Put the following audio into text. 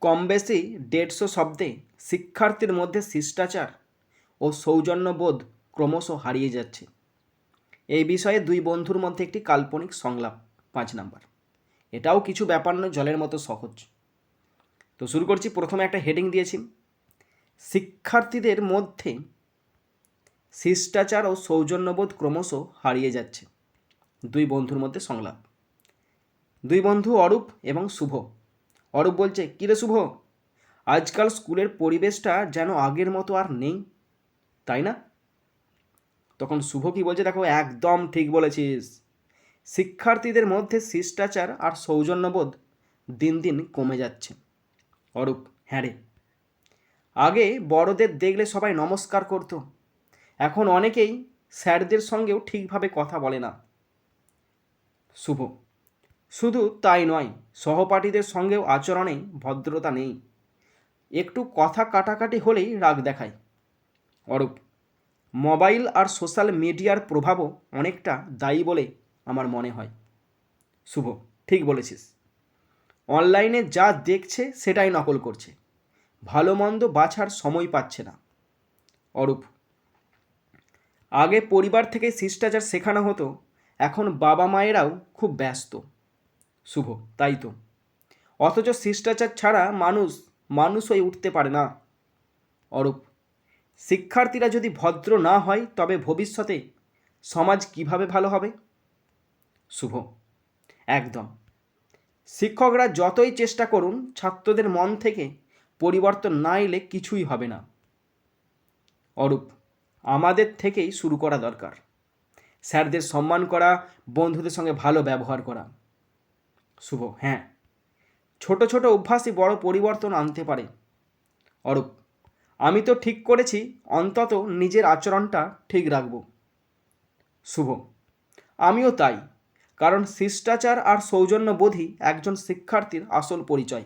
কম বেশি দেড়শো শব্দে শিক্ষার্থীর মধ্যে শিষ্টাচার ও সৌজন্যবোধ ক্রমশ হারিয়ে যাচ্ছে। এই বিষয়ে দুই বন্ধুর মধ্যে একটি কাল্পনিক সংলাপ, পাঁচ নাম্বার। এটাও কিছু ব্যাপার নয়, জলের মতো সহজ। তো শুরু করছি, প্রথমে একটা হেডিং দিয়েছি। শিক্ষার্থীদের মধ্যে শিষ্টাচার ও সৌজন্যবোধ ক্রমশ হারিয়ে যাচ্ছে। দুই বন্ধুর মধ্যে সংলাপ। দুই বন্ধু অরূপ এবং শুভ। অরূপ বলছে কিরে শুভ? আজকাল স্কুলের পরিবেশটা যেন আগের মতো আর নেই, তাই না? তখন শুভ কি বলছে, দেখো, একদম ঠিক বলেছিস। শিক্ষার্থীদের মধ্যে শিষ্টাচার আর সৌজন্যবোধ দিন দিন কমে যাচ্ছে। অরূপ হ্যাঁ রে। আগে বড়দের দেখলে সবাই নমস্কার করতো। এখন অনেকেই স্যারদের সঙ্গেও ঠিকভাবে কথা বলে না। শুভ শুধু তাই নয়, সহপাঠীদের সঙ্গেও আচরণে ভদ্রতা নেই। একটু কথা কাটাকাটি হলেই রাগ দেখায়। অরূপ, মোবাইল আর সোশ্যাল মিডিয়ার প্রভাবও অনেকটা দায়ী বলে আমার মনে হয়। শুভ, ঠিক বলেছিস। অনলাইনে যা দেখছে সেটাই নকল করছে। ভালো মন্দ বাছার সময় পাচ্ছে না। অরূপ, আগে পরিবার থেকে শিষ্টাচার শেখানো হতো, এখন বাবা মায়েরাও খুব ব্যস্ত। শুভ, তাই তো। অথচ শিষ্টাচার ছাড়া মানুষ মানুষ হয়ে উঠতে পারে না। অরূপ, শিক্ষার্থীরা যদি ভদ্র না হয়, তবে ভবিষ্যতে সমাজ কীভাবে ভালো হবে? শুভ, একদম। শিক্ষকরা যতই চেষ্টা করুন, ছাত্রদের মন থেকে পরিবর্তন না এলে কিছুই হবে না। অরূপ, আমাদের থেকেই শুরু করা দরকার। স্যারদের সম্মান করা, বন্ধুদের সঙ্গে ভালো ব্যবহার করা। শুভ হ্যাঁ। ছোট ছোট অভ্যাসই বড় পরিবর্তন আনতে পারে। অরূপ, আমি তো ঠিক করেছি, অন্তত নিজের আচরণটা ঠিক রাখব। শুভ, আমিও তাই, কারণ শিষ্টাচার আর সৌজন্যবোধই একজন শিক্ষার্থীর আসল পরিচয়।